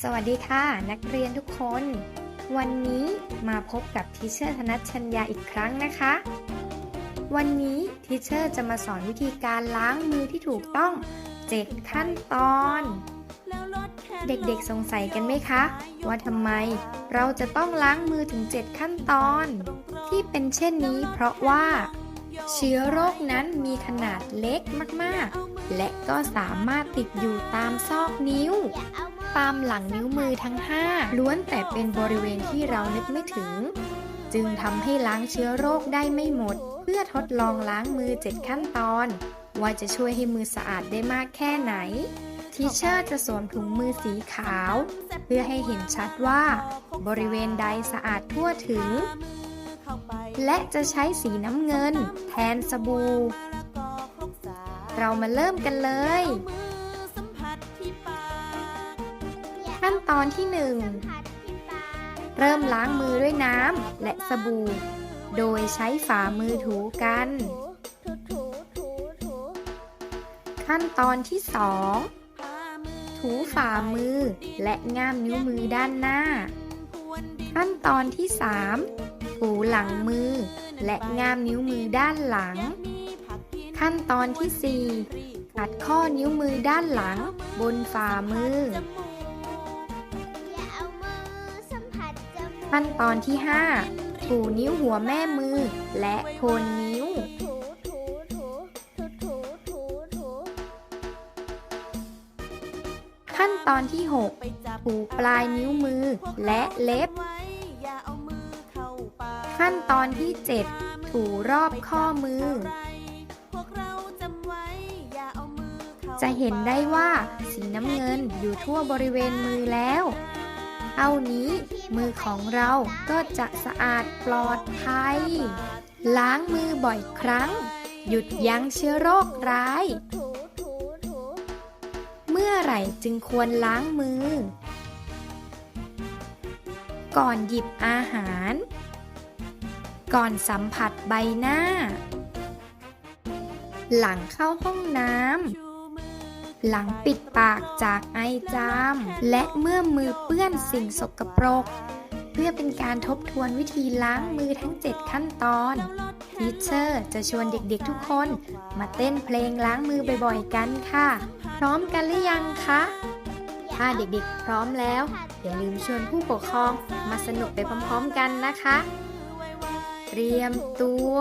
สวัสดีค่ะ นักเรียนทุกคน วันนี้มาพบกับทิเชอร์ธนัชชัญญาอีกครั้งนะคะ วันนี้ทิเชอร์จะมาสอนวิธีการล้างมือที่ถูกต้อง 7 ขั้นตอน เด็กๆสงสัยกันไหมคะ ว่าทำไมเราจะต้องล้างมือถึง 7 ขั้นตอน ที่เป็นเช่นนี้เพราะว่า เชื้อโรคนั้นมีขนาดเล็กมากๆ และก็สามารถติดอยู่ตามซอกนิ้ว ตามหลังนิ้วมือทั้ง 5 ล้วนแต่เป็นบริเวณที่เรานึกไม่ถึง จึงทำให้ล้างเชื้อโรคได้ไม่หมด เพื่อทดลองล้างมือ 7 ขั้นตอน ว่าจะช่วยให้มือสะอาดได้มากแค่ไหนทีเชอร์จะสวมถุงมือสีขาว เพื่อให้เห็นชัดว่า บริเวณใดสะอาดทั่วถึง และจะใช้สีน้ำเงิน แทนสบู่ เรามาเริ่มกันเลย ขั้นตอนที่ 1 เริ่มล้างมือด้วยน้ำและสบู่ โดยใช้ฝ่ามือถูกัน ขั้นตอนที่ 2 ถูฝ่ามือและง่ามนิ้วมือด้านหน้า ขั้นตอนที่ 3 ถูหลังมือและง่ามนิ้วมือด้านหลัง ขั้นตอนที่ 4 ขัดข้อนิ้วมือด้านหลังบนฝ่ามือ ขั้นตอนที่ 5 ถูนิ้วหัวแม่มือ และโคนนิ้ว ขั้นตอนที่ 6 ถูปลายนิ้วมือและเล็บ ขั้นตอนที่ 7 ถูรอบข้อมือ จะเห็นได้ว่าสีน้ำเงินอยู่ทั่วบริเวณมือแล้ว เท่านี้ มือของเราก็จะสะอาดปลอดภัย ล้างมือบ่อยครั้ง หยุดยั้งเชื้อโรคร้าย เมื่อไหร่จึงควรล้างมือ ก่อนหยิบอาหาร ก่อนสัมผัสใบหน้า หลังเข้าห้องน้ำ หลังปิดปากจากไอจาม และเมื่อมือเปื้อนสิ่งสกปรก เพื่อเป็นการทบทวนวิธีล้างมือทั้ง 7 ขั้นตอนทีเชอร์จะชวนเด็กๆทุกคน มาเต้นเพลงล้างมือบ่อยๆกันค่ะ พร้อมกันหรือยังคะ ถ้าเด็กๆพร้อมแล้ว อย่าลืมชวนผู้ปกครองมาสนุกไปพร้อมๆกันนะคะ เตรียมตัว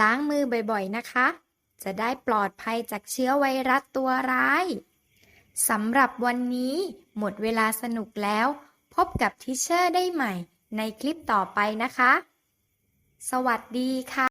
ล้างมือบ่อยๆนะคะ จะได้ปลอดภัยจากเชื้อไวรัสตัวร้ายสำหรับวันนี้หมดเวลาสนุกแล้ว พบกับทิเชอร์ได้ใหม่ในคลิปต่อไปนะคะ สวัสดีค่ะ